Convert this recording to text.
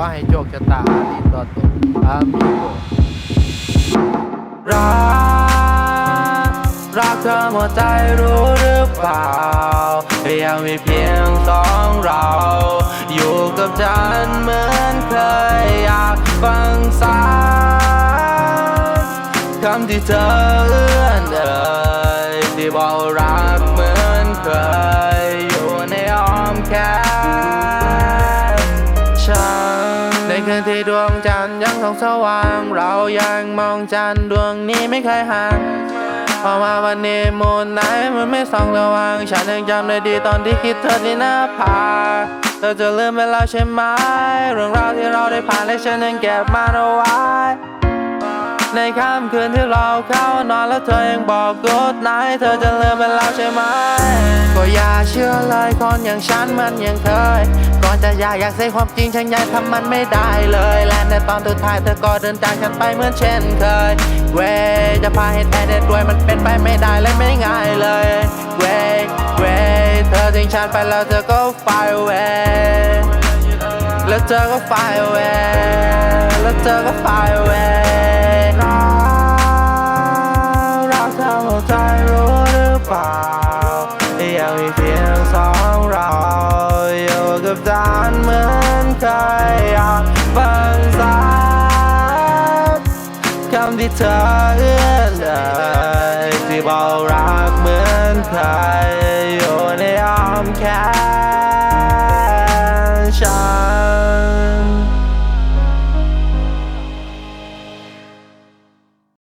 อให้โชคชะตาดีต่อตัวอามิโกรัก รักเธอหมดใจรู้หรือเปล่ายังมีเพียงสองเรา อยู่กับฉันเหมือนเคยอยากฟังซ้ำคำที่เธอเอื้อนเอ่ยที่บอกรักเหมือนเคยอยู่ในอ้อมแขน คืนที่ดวงจันทร์ยังส่องสว่าง เรายังมองจันทร์ดวงนี้ไม่เคยห่างพอมาวันนี้มูนไหนมันไม่ส่องสว่างฉันยังจำได้ดีตอนที่คิดเธอที่หน้าผาเธอจะลืมไปแล้วใช่ไหม เรื่องราวที่เราได้ผ่านและฉันยังเก็บมาเอาไว้ ในค่ำคืนที่เราเข้านอนแล้วเธอยังบอก good night เธอจะลืมไปแล้วใช่ไหม ก็อย่าเชื่อเลยคนอย่างฉันมันยังเคย ก่อนจะอยากอยากใส่ความจริงฉันยังทำมันไม่ได้เลย และในตอนสุดท้ายเธอก็เดินจากฉันไปเหมือนเช่นเคย เวยจะพาให้แพ้ได้ด้วยมันเป็นไปไม่ได้และไม่ง่ายเลย เวยเวยเธอทิ้งฉันไปแล้วเธอก็ fly away แล้วเธอก็ fly away แล้วเธอก็ fly away รักรักเธอหมดใจรู้หรือเปล่า เพียงสองเราอยู่กับจานเหมือนเคยอยากฟังสักคำที่เธอเอื้อเลยที่บอกรักเหมือนเคยอยู่ในอ้อมแขนฉัน